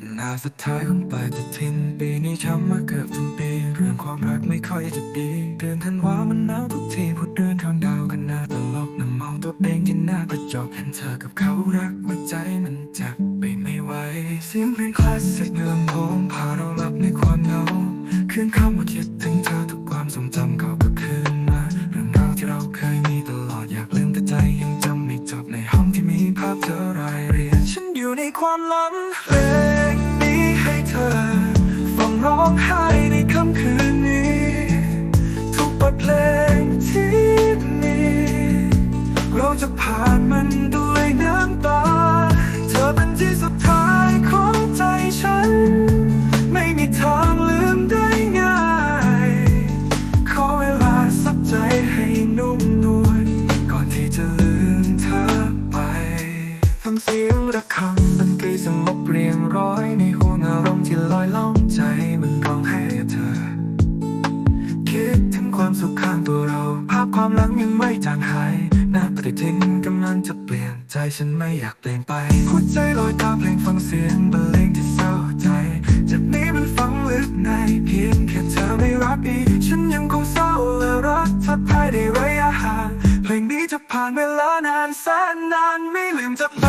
เป็นนาสุดท้ายของปฏิทินปีนี้ช้ำมาเกือบทุกปี เรื่องความรักไม่ค่อยจะดีเดือนธันวามันหนาวทุกทีพูดเดือนข้างดาวกันหน้าตลกนั่งมองตัวเองที่หน้ากระจกเห็นเธอกับเขารักหัวใจมันจับไปไม่ไหวเสียงเพลงคลาสสิกในลำโพงพาเราหลับในความเหงาคืนคำว่าคิดถึงเธอทุกความทรงจำเก่าก็คืนมาเรื่องราวที่เราเคยมีตลอดอยากลืมแต่ใจยังจำไม่จบในห้องที่มีภาพเธอรายเรียงฉันอยู่ในความหลังเพล ร้องไห้ในค่ำคืนนี้ ทุกบทเพลงที่มีเราจะผ่านมันด้วยน้ำตา เธอเป็นที่สุดท้ายของใจฉัน ไม่มีทางลืมได้ง่าย ขอเวลาสักใจให้นุ่มนวลก่อนที่จะลืมเธอไปฟังเสียงระฆังดนตรีสงบเรียงร้อยในห่ว ที่ลอยล่องใจมันร้องให้เธอ คิดถึงความสุขข้างตัวเรา ภาพความหลังยังไม่จางหายหน้าปฏิทินกำลังจะเปลี่ยนใจฉันไม่อยากเปลี่ยนไปหัวใจลอยตามเพลงฟังเสียงบรรเลงที่เศร้าใจจากนี้มันฝังลึกในเพียงแค่เธอไม่รักอีกฉันยังคงเศร้าและรักทัดทายได้ระยะห่างเพลงนี้จะผ่านเวลานานแสนนานไม่ลืมจะไป